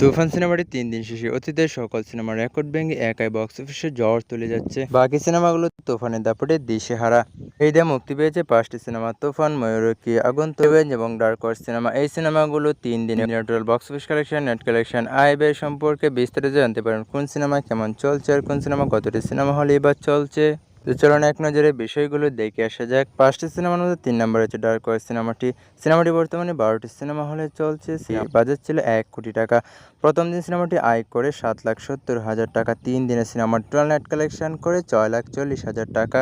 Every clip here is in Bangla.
তুফান সিনেমাটি তিন দিন শেষে অতীতের সকল সিনেমার রেকর্ড ভেঙে একাই বক্স অফিসে জ্বর তুলে যাচ্ছে। বাকি সিনেমাগুলো তুফানের দাপটে দিশে হারা এই দিয়ে মুক্তি পেয়েছে পাঁচটি সিনেমা তুফান ময়ূরকী আগুন তৈবেন এবং ডার্ক সিনেমা এই সিনেমাগুলো তিন দিনে total box office collection net collection আয় ব্যয় সম্পর্কে বিস্তারিত জানতে পারেন কোন সিনেমা কেমন চলছে আর কোন সিনেমা কতটি সিনেমা হলে এবার চলছে। তো চলুন এক নজরে বিষয়গুলো দেখে আসা যাক। পাঁচটি সিনেমার মধ্যে তিন নম্বর হচ্ছে ডার্ক সিনেমাটি। সিনেমাটি বর্তমানে বারোটি সিনেমা হলে চলছে। বাজেট ছিল এক কোটি টাকা। প্রথম দিন সিনেমাটি আয় করে সাত লাখ সত্তর হাজার টাকা। তিন দিনে সিনেমার টোটাল নেট কালেকশন করে ছয় লাখ চল্লিশ হাজার টাকা।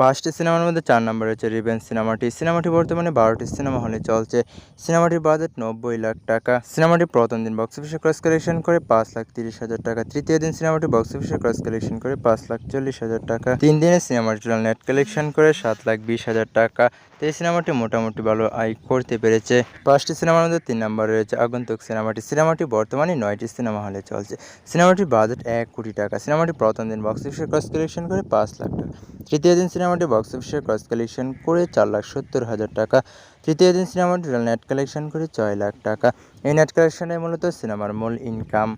পাঁচটি সিনেমার মধ্যে চার নম্বর হচ্ছে রিভেন্স সিনেমাটি। সিনেমাটি বর্তমানে বারোটি সিনেমা হলে চলছে। সিনেমাটির বাজেট নব্বই লাখ টাকা। সিনেমাটি প্রথম দিন বক্স অফিসে ক্রস কালেকশন করে পাঁচ লাখ তিরিশ হাজার টাকা। তৃতীয় দিন সিনেমাটি বক্স অফিসে ক্রস কালেকশন করে পাঁচ লাখ চল্লিশ হাজার টাকা। তিন দিনে সিনেমাটি টোটাল নেট কালেকশন করে সাত লাখ বিশ হাজার টাকা। তো এই সিনেমাটি মোটামুটি ভালো আয় করতে পেরেছে। পাঁচটি সিনেমার মধ্যে তিন নম্বর রয়েছে আগন্তুক সিনেমাটি। সিনেমাটি বর্তমানে নয়টি সিনেমা হলে চলছে। সিনেমাটির বাজেট এক কোটি টাকা। সিনেমাটি প্রথম দিন বক্স অফিসে ক্রস কালেকশন করে পাঁচ লাখ টাকা। তৃতীয় দিন সিনেমাটি বক্স অফিসে ক্রস কালেকশন করে চার লাখ সত্তর হাজার টাকা। তৃতীয় দিন সিনেমাটি নেট কালেকশন করে ছয় লাখ টাকা। এই নেট কালেকশনে মূলত সিনেমার মূল ইনকাম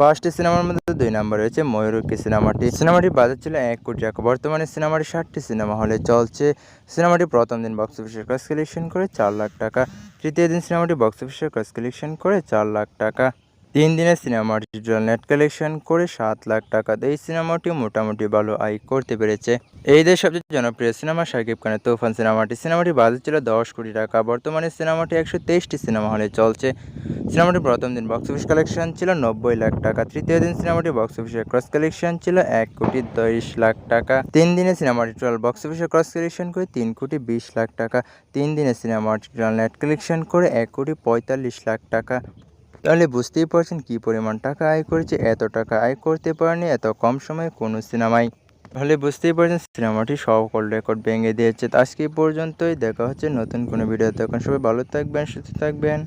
পাঁচটি সিনেমার মধ্যে দুই নম্বর রয়েছে ময়ূরকী সিনেমাটি। সিনেমাটির বাজার ছিল এক কোটি টাকা। বর্তমানে সিনেমাটি ষাটটি সিনেমা হলে চলছে। সিনেমাটি প্রথম দিন বক্স অফিসে ক্রস কালেকশন করে চার লাখ টাকা। তৃতীয় দিন সিনেমাটি বক্স অফিসে ক্রস কালেকশন করে চার লাখ টাকা। তিন দিনের সিনেমাটি টোটাল নেট কালেকশন করে সাত লাখ টাকা এই সিনেমাটি মোটামুটি ভালো আয় করতে পেরেছে। এই দেশ সবচেয়ে জনপ্রিয় সিনেমা শাকিব খানের তুফান সিনেমাটি। সিনেমাটি বাজেট ছিল দশ কোটি টাকা। বর্তমানে সিনেমাটি একশো তেইশটি সিনেমা হলে চলছে। সিনেমাটির প্রথম দিন বক্স অফিস কালেকশন ছিল নব্বই লাখ টাকা। তৃতীয় দিন সিনেমাটি বক্স অফিসে ক্রস কালেকশন ছিল এক কোটি তেইশ লাখ টাকা। তিন দিনে সিনেমাটি টোটাল বক্স অফিসে ক্রস কালেকশন করে তিন কোটি বিশ লাখ টাকা। তিন দিনে সিনেমাটি টোটাল নেট কালেকশন করে এক কোটি পঁয়তাল্লিশ লাখ টাকা। তাহলে বুঝতেই পারছেন কী পরিমাণ টাকা আয় করেছে, এত টাকা আয় করতে পারেনি, এত কম সময়ে কোনো সিনেমায় তাহলে বুঝতেই পারছেন সিনেমাটি সকল রেকর্ড ভেঙে দিয়েছে। আজকে পর্যন্তই, দেখা হচ্ছে নতুন কোনো ভিডিও তখন সবাই ভালো থাকবেন, সুস্থ থাকবেন।